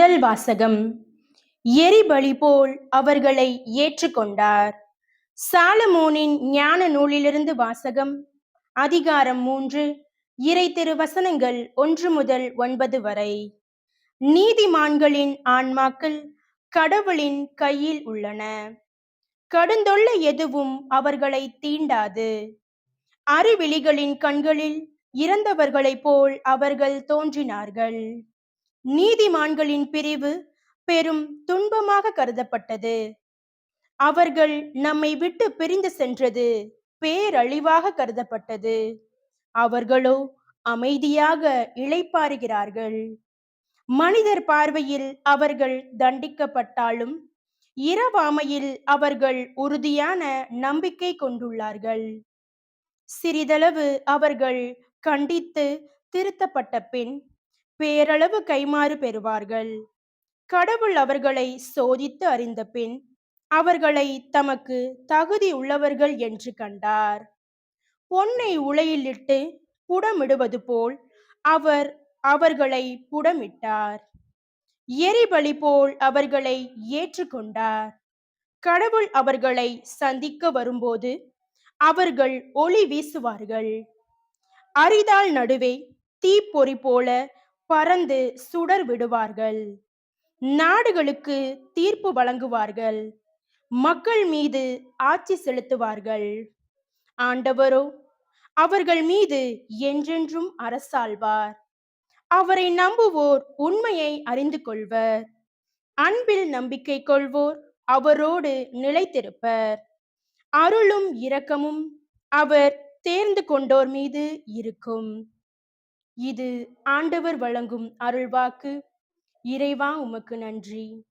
முதல் வாசகம். எரிபலி போல் அவர்களை ஏற்றுக்கொண்டார். சாலமோனின் ஞான நூலிலிருந்து வாசகம். அதிகாரம் மூன்று. இறை திருவசனங்கள் ஒன்று முதல் ஒன்பது வரை. நீதிமான்களின் ஆன்மாக்கள் கடவுளின் கையில் உள்ளன. கடுந்தொல்லை எதுவும் அவர்களை தீண்டாது. அறிவிழிகளின் கண்களில் இறந்தவர்களைப் போல் அவர்கள் தோன்றினார்கள். நீதிமான்களின் பிரிவு பெரும் துன்பமாக கருதப்பட்டது. அவர்கள் நம்மை விட்டு பிரிந்து சென்றது பேரழிவாக கருதப்பட்டது. அவர்களோ அமைதியாக இழைப்பாருகிறார்கள் மனிதர் பார்வையில் அவர்கள் தண்டிக்கப்பட்டாலும் இரவாமையில் அவர்கள் உறுதியான நம்பிக்கை கொண்டுள்ளார்கள். சிறிதளவு அவர்கள் கண்டித்து திருத்தப்பட்ட பின் பேரளவு கைமாறு பெறுவார்கள். கடவுள் அவர்களை சோதித்து அறிந்த பின் அவர்களை தமக்கு தகுதி உள்ளவர்கள் என்று கண்டார். பொன்னை உலையிலிட்டு புடமிடுவது போல் அவர் அவர்களை புடமிட்டார். எரிபலி போல் அவர்களை ஏற்றுக்கொண்டார் கடவுள் அவர்களை சந்திக்க வரும்போது அவர்கள் ஒளி வீசுவார்கள். அரிதால் நடுவே தீப்பொறி போல பறந்து சுடர் விடுவார்கள். நாடுகளுக்கு தீர்ப்பு வழங்குவார்கள். மக்கள் மீது ஆட்சி செலுத்துவார்கள். ஆண்டவரோ அவர்கள் மீது என்றென்றும் அரசாழ்வார் அவரை நம்புவோர் உண்மையை அறிந்து கொள்வர் அன்பில் நம்பிக்கை கொள்வோர் அவரோடு நிலைத்திருப்பர். அருளும் இரக்கமும் அவர் தேர்ந்து கொண்டோர் மீது இருக்கும். இது ஆண்டவர் வழங்கும் அருள்வாக்கு. இறைவா உமக்கு நன்றி.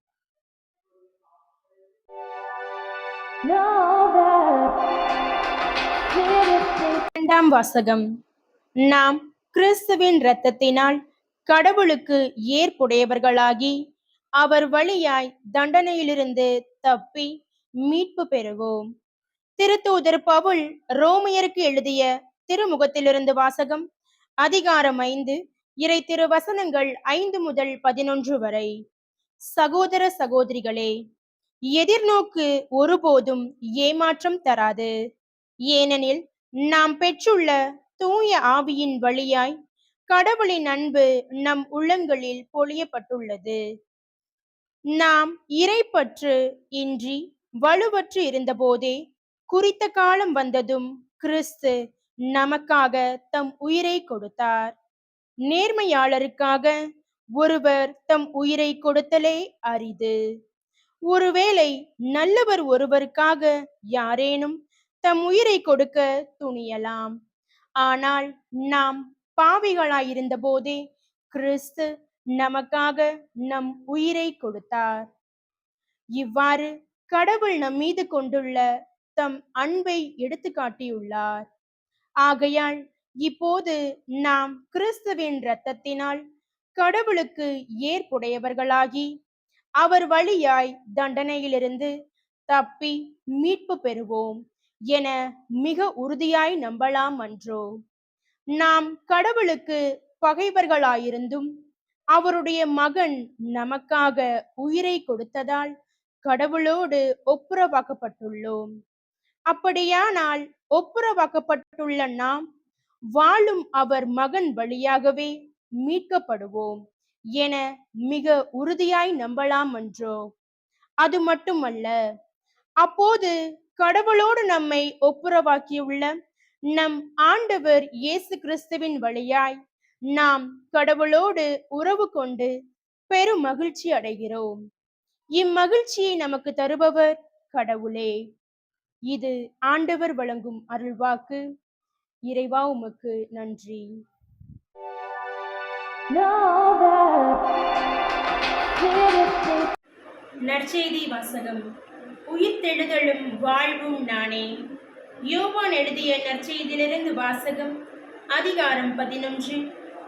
இரண்டாம் வாசகம். நாம் கிறிஸ்துவின் இரத்தத்தினால் கடவுளுக்கு ஏற்புடையவர்களாகி அவர் வழியாய் தண்டனையிலிருந்து தப்பி மீட்பு பெறுவோம். திருத்தூதர் பவுல் ரோமையருக்கு எழுதிய திருமுகத்திலிருந்து வாசகம் அதிகாரம் ஐந்து இறை திருவசனங்கள் ஐந்து முதல் பதினொன்று வரை. சகோதர சகோதரிகளே எதிர்நோக்கு ஒருபோதும் ஏமாற்றம் தராது. ஏனெனில் நாம் பெற்றுள்ள தூய ஆவியின் வழியாய் கடவுளின் அன்பு நம் உள்ளங்களில் பொழியப்பட்டுள்ளது. நாம் இறைப்பற்று இன்றி வலுவற்று இருந்தபோதே குறித்த காலம் வந்ததும் கிறிஸ்து நமக்காக தம் உயிரை கொடுத்தார். நேர்மையாளருக்காக ஒருவர் தம் உயிரை கொடுத்தலே அரிது. ஒருவேளை நல்லவர் ஒருவருக்காக யாரேனும் தம் உயிரை கொடுக்க துணியலாம். ஆனால் நாம் பாவிகளாயிருந்த போதே கிறிஸ்து நமக்காக நம் உயிரை கொடுத்தார். இவ்வாறு கடவுள் நம் மீது கொண்டுள்ள தம் அன்பை எடுத்து காட்டியுள்ளார் ஆகையால் இப்போது நாம் கிறிஸ்துவின் இரத்தத்தினால் கடவுளுக்கு ஏற்புடையவர்களாகி அவர் வழியாய் தண்டனையிலிருந்து தப்பி மீட்பு பெறுவோம் என மிக உறுதியாய் நம்பலாம் அன்றோ. நாம் கடவுளுக்கு பகைவர்களாயிருந்தும் அவருடைய மகன் நமக்காக உயிரை கொடுத்ததால் கடவுளோடு ஒப்புரவாக்கப்பட்டுள்ளோம். அப்படியானால் ஒப்புரவாக்கப்பட்டுள்ள நாம் வாழும் அவர் மகன் வழியாகவே மீட்கப்படுவோம் என மிக உறுதியாய் நம்பலாம் என்றோ அது மட்டுமல்ல அப்போது கடவுளோடு நம்மை ஒப்புரவாக்கியுள்ள நம் ஆண்டவர் இயேசு கிறிஸ்துவின் வழியாய் நாம் கடவுளோடு உறவு கொண்டு பெரும் மகிழ்ச்சி அடைகிறோம். இம்மகிழ்ச்சியை நமக்கு தருபவர் கடவுளே. இது ஆண்டவர் வழங்கும் அருள்வாக்கு. இறைவா உமக்கு நன்றி. நற்செய்தி வாசகம். உயிர்த்தெழுதலும் வாழ்வும் நானே. யோவான் எழுதிய நற்செய்தியிலிருந்து வாசகம். அதிகாரம் பதினொன்று.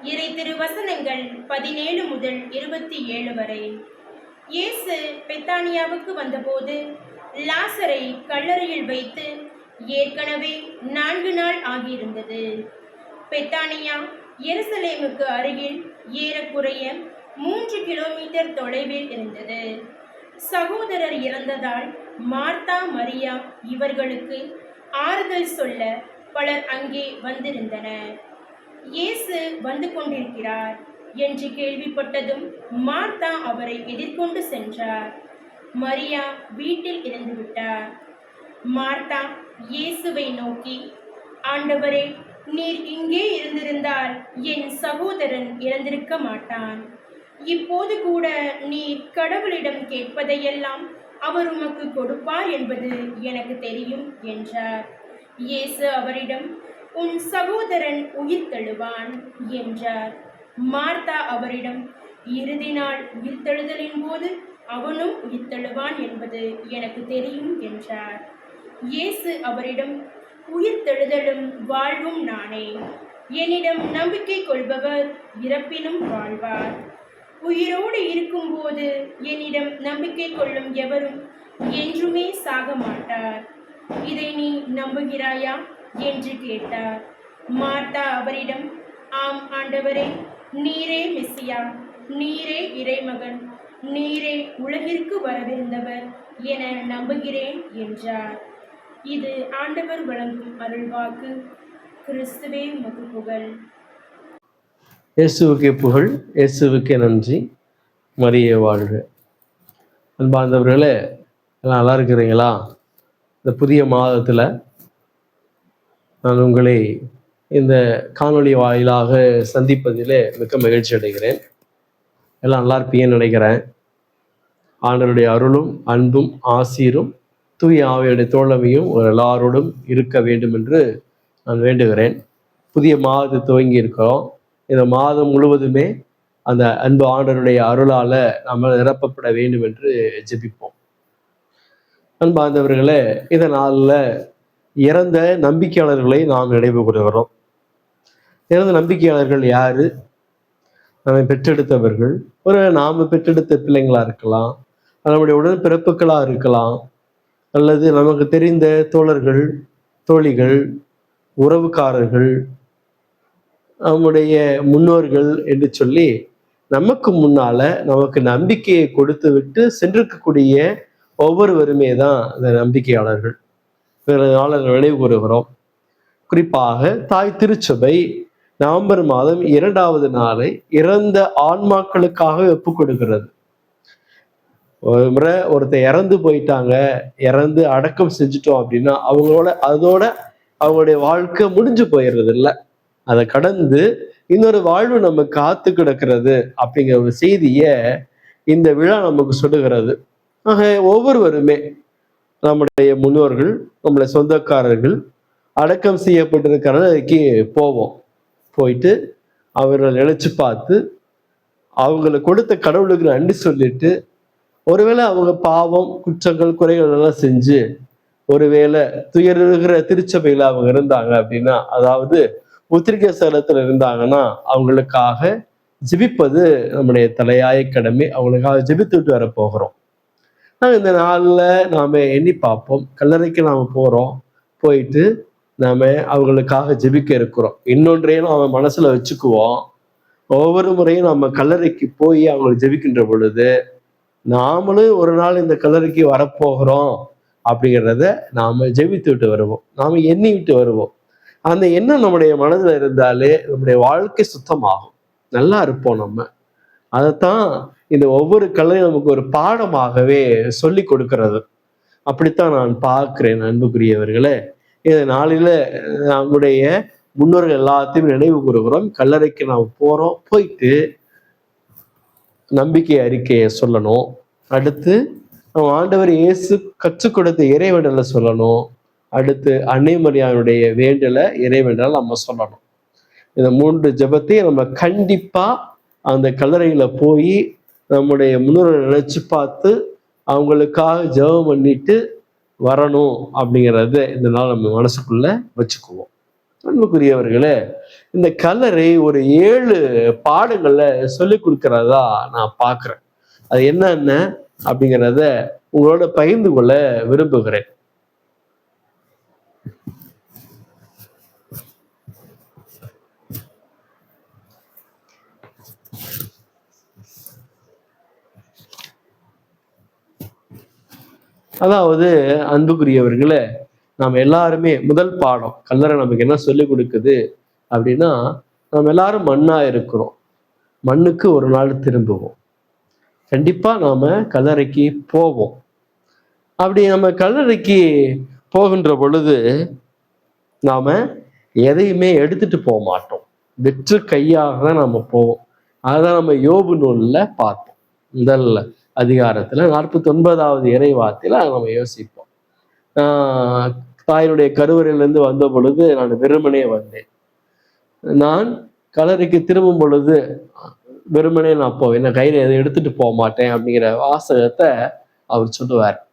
இறை திருவசனங்கள் பதினேழு முதல் இருபத்தி ஏழு வரை. இயேசு பெத்தானியாவுக்கு வந்தபோது லாசரை கல்லறையில் வைத்து ஏற்கனவே நான்கு நாள் ஆகியிருந்தது. பெத்தானியா எருசலேமுக்கு அருகில் ஏறக்குறைய மூன்று கிலோமீட்டர் தொலைவில் இருந்தது. சகோதரர் இறந்ததால் மார்த்தா மரியா இவர்களுக்கு ஆறுதல் சொல்ல பலர் அங்கே வந்திருந்தனர். இயேசு வந்து கொண்டிருக்கிறார் என்று கேள்விப்பட்டதும் மார்த்தா அவரை எதிர்கொண்டு சென்றார். மரியா வீட்டில் இருந்துவிட்டார் மார்த்தா இயேசுவை நோக்கி ஆண்டவரே நீர் இங்கே இருந்திருந்தால் என் சகோதரன் இறந்திருக்க மாட்டான். இப்போது கூட நீர் கடவுளிடம் கேட்பதையெல்லாம் அவர் உமக்கு கொடுப்பார் என்பது எனக்கு தெரியும் என்றார். இயேசு அவரிடம் உன் சகோதரன் உயிர் தழுவான் என்றார். மார்த்தா அவரிடம் இறுதி நாள் உயிர்த்தெழுதலின் போது அவனும் உயிர்த்தெழுவான் என்பது எனக்கு தெரியும் என்றார். இயேசு அவரிடம் உயிர்த்தெழுதலும் வாழ்வும் நானே. என்னிடம் நம்பிக்கை கொள்பவர் இறப்பினும் வாழ்வார். உயிரோடு இருக்கும்போது என்னிடம் நம்பிக்கை கொள்ளும் எவரும் என்றுமே சாக மாட்டார். இதை நீ நம்புகிறாயா? என்று கேட்டார். மார்த்தா அவரிடம் ஆம் ஆண்டவரே நீரே மெஸ்ஸியா நீரே இறைமகன். நீரே உலகிற்கு வரவிருந்தவர் என நம்புகிறேன் என்றார். இது ஆண்டவர் வழங்கும் அருள்வாக்கு. கிறிஸ்துவே முகு புகழ். இயேசுவுக்கே புகழ் இயேசுவுக்கே நன்றி. மரிய வாழ்க. அன்பார்ந்தவர்களே எல்லாம் நல்லா இருக்கிறீங்களா? இந்த புதிய மாதத்தில் நான் உங்களை இந்த காணொளி வாயிலாக சந்திப்பதிலே மிக்க மகிழ்ச்சி அடைகிறேன். எல்லாம் நல்லா இருப்பீங்கன்னு நினைக்கிறேன். ஆண்டவருடைய அருளும் அன்பும் ஆசீரும் தூய ஆவியுடைய தோழமையும் ஒரு எல்லாரோடும் இருக்க வேண்டும் என்று நான் வேண்டுகிறேன். புதிய மாதத்தை துவங்கி இருக்கிறோம். இந்த மாதம் முழுவதுமே அந்த அன்பு ஆண்டருடைய அருளால் நம்ம நிரப்பப்பட வேண்டும் என்று ஜெபிப்போம். அன்பார்ந்தவர்களே இந்த நாளில் இறந்த நம்பிக்கையாளர்களை நாம் நினைவு கூறுகிறோம். இறந்த நம்பிக்கையாளர்கள் யாரு? நம்மை பெற்றெடுத்தவர்கள் ஒரு நாம பெற்றெடுத்த பிள்ளைங்களா இருக்கலாம் நம்முடைய உடல் பிறப்புகளாக இருக்கலாம் அல்லது நமக்கு தெரிந்த தோழர்கள் தோழிகள் உறவுக்காரர்கள் நம்முடைய முன்னோர்கள் என்று சொல்லி நமக்கு முன்னால நமக்கு நம்பிக்கையை கொடுத்து விட்டு சென்றிருக்கக்கூடிய ஒவ்வொருவருமே தான் இந்த நம்பிக்கையாளர்கள். இதனால நினைவு கூறுகிறோம். குறிப்பாக தாய் திருச்சபை நவம்பர் மாதம் இரண்டாவது நாளை இறந்த ஆன்மாக்களுக்காக ஒப்பு கொடுக்கிறது ஒரு முறை ஒருத்தர் இறந்து போயிட்டாங்க இறந்து அடக்கம் செஞ்சுட்டோம் அப்படின்னா அவங்களோட அதோட அவங்களுடைய வாழ்க்கை முடிஞ்சு போயிடுறது இல்லை அதை கடந்து இன்னொரு வாழ்வு நம்ம காத்து கிடக்கிறது அப்படிங்கிற ஒரு செய்திய இந்த விழா நமக்கு சொல்லுகிறது. ஆக ஒவ்வொருவருமே நம்முடைய முன்னோர்கள் நம்முடைய சொந்தக்காரர்கள் அடக்கம் செய்யப்பட்டிருக்கிறதுக்கு போவோம். போயிட்டு அவர்களை நினைச்சு பார்த்து அவங்கள கொடுத்த கடவுளுக்கு நன்றி சொல்லிட்டு ஒருவேளை அவங்க பாவம் குற்றங்கள் குறைகள் எல்லாம் செஞ்சு ஒருவேளை துயருகிற திருச்சபையில அவங்க இருந்தாங்க அப்படின்னா அதாவது உத்திரிகை சலத்துல இருந்தாங்கன்னா அவங்களுக்காக ஜெபிப்பது நம்முடைய தலையாய கடமை. அவங்களுக்காக ஜெபித்துட்டு வர போகிறோம். நாங்கள் இந்த நாளில் நாம எண்ணி பார்ப்போம். கல்லறைக்கு நாம போறோம். போயிட்டு நாம அவங்களுக்காக ஜெபிக்க இருக்கிறோம். இன்னொன்றையும் நாம மனசுல வச்சுக்குவோம். ஒவ்வொரு முறையும் நம்ம கல்லறைக்கு போய் அவங்களை ஜெபிக்கின்ற பொழுது நாமளும் ஒரு நாள் இந்த கல்லறைக்கு வரப்போகிறோம் அப்படிங்கிறத நாம ஜெபித்து விட்டு வருவோம். நாம எண்ணி விட்டு வருவோம். அந்த எண்ணம் நம்முடைய மனதில் இருந்தாலே நம்முடைய வாழ்க்கை சுத்தமாகும். நல்லா இருப்போம் நம்ம. அதைத்தான் இந்த ஒவ்வொரு கலையும் நமக்கு ஒரு பாடமாகவே சொல்லி கொடுக்கிறது. அப்படித்தான் நான் பார்க்கிறேன் அன்புக்குரியவர்களே. இந்த நாளில நம்முடைய முன்னோர்கள் எல்லாத்தையும் நினைவு கூறுகிறோம். கல்லறைக்கு நாம் போறோம். போயிட்டு நம்பிக்கை அறிக்கையை சொல்லணும். அடுத்து நம்ம ஆண்டவர் இயேசு கற்றுக் கொடுத்த இறைவேண்டலை சொல்லணும். அடுத்து அன்னைமரியானுடைய வேண்டலை இறைவேண்டலை நம்ம சொல்லணும். இந்த மூன்று ஜெபத்தையும் நம்ம கண்டிப்பா அந்த கல்லறையில போய் நம்முடைய முன்னோரை நினைச்சு பார்த்து அவங்களுக்காக ஜெபம் பண்ணிட்டு வரணும் அப்படிங்கிறத இந்த நாள் நம்ம மனசுக்குள்ள வச்சுக்குவோம். அன்புக்குரியவர்களே இந்த கல்லறை ஒரு ஏழு பாடங்கள்ல சொல்லி கொடுக்கறதா நான் பார்க்குறேன். அது என்னென்ன அப்படிங்கிறத உங்களோட பகிர்ந்து கொள்ள விரும்புகிறேன். அதாவது அன்புக்குரியவர்களே நாம் எல்லாருமே முதல் பாடம் கல்லறை நமக்கு என்ன சொல்லிக் கொடுக்குது அப்படின்னா நம்ம எல்லாரும் மண்ணாக இருக்கிறோம். மண்ணுக்கு ஒரு நாள் திரும்புவோம். கண்டிப்பாக நாம் கல்லறைக்கு போவோம். அப்படி நம்ம கல்லறைக்கு போகின்ற பொழுது நாம் எதையுமே எடுத்துட்டு போக மாட்டோம். வெற்று கையாக தான் நாம் போவோம். அதுதான் நம்ம யோபு நூலில் பார்த்தோம் முதல்ல. அதிகாரத்துல நாற்பத்தி ஒன்பதாவது இறைவாத்தில நம்ம யோசிப்போம். ஆஹ் தாயினுடைய கருவறையிலிருந்து வந்த பொழுது நான் வெறுமனே வந்தேன். நான் கலருக்கு திரும்பும் பொழுது வெறுமனே நான் போவேன் என்ன கையில எதை எடுத்துட்டு போக மாட்டேன் அப்படிங்கிற வாசகத்தை அவர் சொல்லுவார்.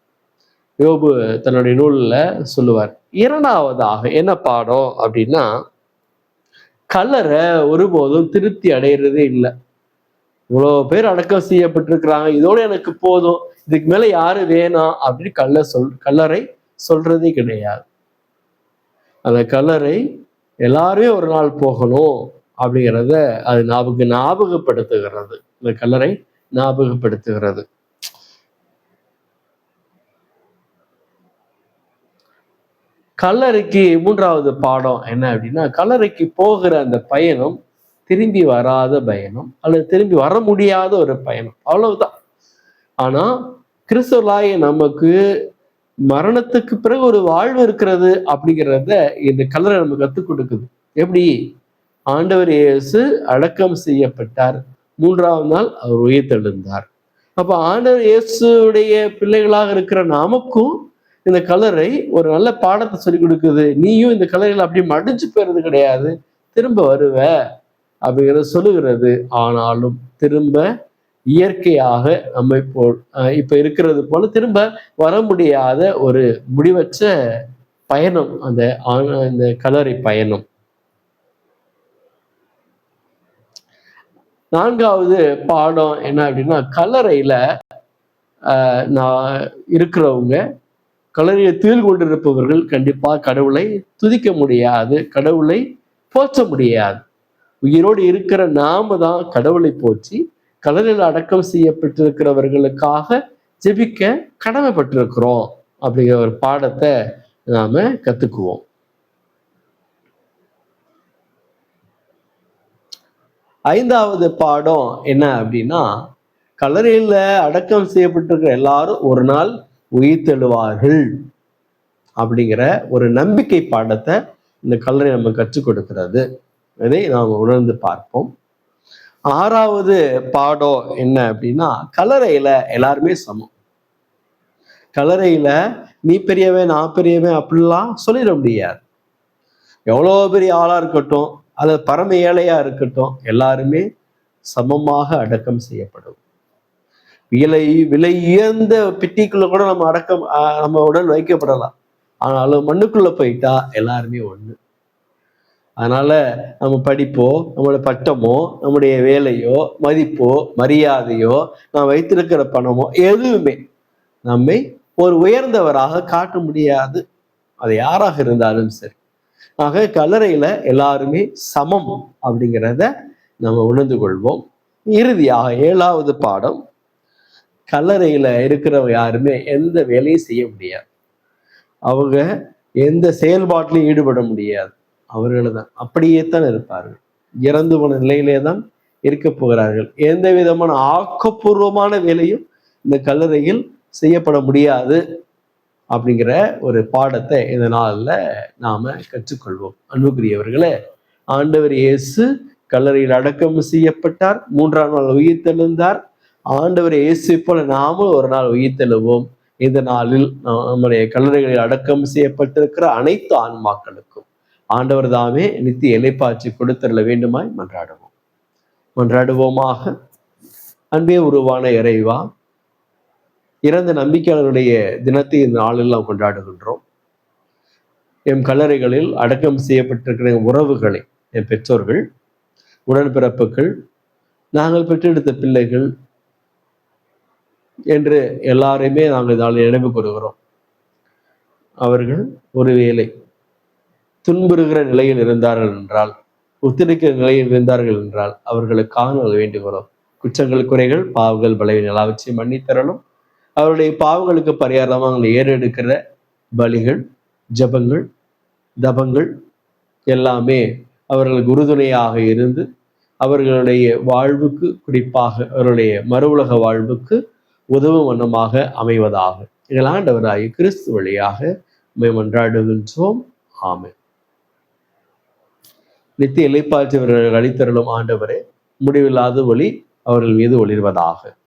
யோபு தன்னுடைய நூல்ல சொல்லுவார் இரண்டாவதாக என்ன பாடம் அப்படின்னா கலரை ஒருபோதும் திருப்தி அடையிறதே இல்லை. இவ்வளோ பேர் அடக்கம் செய்யப்பட்டிருக்கிறாங்க. இதோட எனக்கு போதும். இதுக்கு மேல யாரு வேணாம் அப்படின்னு கல்ல சொல் கல்லறை சொல்றதே கிடையாது. அந்த கல்லறை எல்லாருமே ஒரு நாள் போகணும் அப்படிங்கிறத அது ஞாபக ஞாபகப்படுத்துகிறது. இந்த கல்லறை ஞாபகப்படுத்துகிறது. கல்லறைக்கு மூன்றாவது பாடம் என்ன அப்படின்னா கல்லறைக்கு போகிற அந்த பயணம் திரும்பி வராத பயணம் அல்லது திரும்பி வர முடியாத ஒரு பயணம். அவ்வளவுதான். ஆனா கிறிஸ்துவலாய நமக்கு மரணத்துக்கு பிறகு ஒரு வாழ்வு இருக்கிறது அப்படிங்கிறத இந்த கல்லறை நமக்கு கற்றுக் கொடுக்குது. எப்படி? ஆண்டவர் இயேசு அடக்கம் செய்யப்பட்டார். மூன்றாவது நாள் அவர் உயிர்த்தெழுந்தார் அப்ப ஆண்டவர் இயேசுடைய பிள்ளைகளாக இருக்கிற நமக்கும் இந்த கலரை ஒரு நல்ல பாடத்தை சொல்லி கொடுக்குது. நீயும் இந்த கலரையில் அப்படி மடிஞ்சு போயிறது கிடையாது. திரும்ப வருவ. அப்படிங்கிறத சொல்லுகிறது. ஆனாலும் திரும்ப இயற்கையாக நம்மை போல் இப்ப இருக்கிறது போல திரும்ப வர முடியாத ஒரு முடிவற்ற பயணம் அந்த இந்த கலரை பயணம். நான்காவது பாடம் என்ன அப்படின்னா கலரையில ஆஹ் நான் இருக்கிறவங்க கலரையை தீழ் கொண்டிருப்பவர்கள் கண்டிப்பா கடவுளை துதிக்க முடியாது கடவுளை போற்ற முடியாது. உயிரோடு இருக்கிற நாம தான் கடவுளை போற்றி கடலில் அடக்கம் செய்யப்பட்டிருக்கிறவர்களுக்காக ஜெபிக்க கடமைப்பட்டிருக்கிறோம் அப்படிங்கிற ஒரு பாடத்தை நாம கத்துக்குவோம். ஐந்தாவது பாடம் என்ன அப்படின்னா கல்லறையில அடக்கம் செய்யப்பட்டிருக்கிற எல்லாரும் ஒரு நாள் உயிர்த்தெழுவார்கள் அப்படிங்கிற ஒரு நம்பிக்கை பாடத்தை இந்த கல்லறை நம்ம கற்றுக் கொடுக்கிறது. இதை நாம் உணர்ந்து பார்ப்போம். ஆறாவது பாடம் என்ன அப்படின்னா கலரையில எல்லாருமே சமம். கலரையில நீ பெரியவன் நான் பெரியவன் அப்படிலாம் சொல்லிட முடியாது. எவ்வளோ பெரிய ஆளா இருக்கட்டும் அது பரம ஏழையா இருக்கட்டும் எல்லாருமே சமமாக அடக்கம் செய்யப்படும். விலை விலை உயர்ந்த பெட்டிக்குள்ள கூட நம்ம அடக்கம் ஆஹ் நம்ம உடல் வைக்கப்படலாம். ஆனாலும் மண்ணுக்குள்ள போயிட்டா எல்லாருமே ஒண்ணு. அதனால நம்ம படிப்போ நம்மளோட பட்டமோ நம்முடைய வேலையோ மதிப்போ மரியாதையோ நாம் வைத்திருக்கிற பணமோ எதுவுமே நம்மை ஒரு உயர்ந்தவராக காட்ட முடியாது. அது யாராக இருந்தாலும் சரி. ஆக கல்லறையில எல்லாருமே சமம் அப்படிங்கிறத நம்ம உணர்ந்து கொள்வோம். இறுதியாக ஏழாவது பாடம். கல்லறையில இருக்கிறவங்க யாருமே எந்த வேலையும் செய்ய முடியாது. அவங்க எந்த செயல்பாட்டிலும் ஈடுபட முடியாது. அவர்கள் தான் அப்படியே தான் இருப்பார்கள். இறந்து போன நிலையிலே தான் இருக்க போகிறார்கள். எந்த விதமான ஆக்கப்பூர்வமான வேலையும் இந்த கல்லறையில் செய்யப்பட முடியாது அப்படிங்கிற ஒரு பாடத்தை இந்த நாளில் நாம கற்றுக்கொள்வோம். அன்புக்குரியவர்களே ஆண்டவர் இயேசு கல்லறையில் அடக்கம் செய்யப்பட்டார் மூன்றாம் நாள் உயிர்த்தெழுந்தார். ஆண்டவர் இயேசு போல நாமும் ஒரு நாள் உயிர்த்தெழுவோம். இந்த நாளில் நம்முடைய கல்லறைகளில் அடக்கம் செய்யப்பட்டிருக்கிற அனைத்து ஆன்மாக்களுக்கும். ஆண்டவர் தாமே நித்திய இலைப்பாற்றி கொடுத்தருள வேண்டுமாய் மன்றாடுவோம். மன்றாடுவோமாக. அன்பே உருவான இறைவா இறந்த நம்பிக்கையாளருடைய தினத்தை இந்த நாளில் நாம் கொண்டாடுகின்றோம். எம் கல்லறைகளில் அடக்கம் செய்யப்பட்டிருக்கிற உறவுகளை என் பெற்றோர்கள் உடன்பிறப்புகள் நாங்கள் பெற்றெடுத்த பிள்ளைகள் என்று எல்லாரையுமே நாங்கள் நாளை நினைவு கூறுகிறோம். அவர்கள் ஒருவேளை துன்புறுகிற நிலையில் இருந்தார்கள் என்றால் உத்திரிக்கிற நிலையில் இருந்தார்கள் என்றால் அவர்களுக்காக நாங்கள் வேண்டுகிறோம். குற்றங்கள் குறைகள் பாவங்கள் பலவீன எல்லாவற்றையும் மன்னித்தரலும் அவருடைய பாவங்களுக்கு பரிகாரமாக அவங்களை ஏறெடுக்கிற பலிகள் ஜபங்கள் தபங்கள் எல்லாமே அவர்களுக்கு உறுதுணையாக இருந்து அவர்களுடைய வாழ்வுக்கு குறிப்பாக அவருடைய மறு உலக வாழ்வுக்கு உதவும் வண்ணமாக அமைவதாக. எங்கள் ஆண்டவராகிய கிறிஸ்து வழியாக மேமன்றாடுகின்றோம் ஆமென். நித்திய இலைப்பாற்றவர்கள் அளித்தருளும் ஆண்டவரே முடிவில்லாத ஒளி அவர்கள் மீது ஒளிர்வதாக.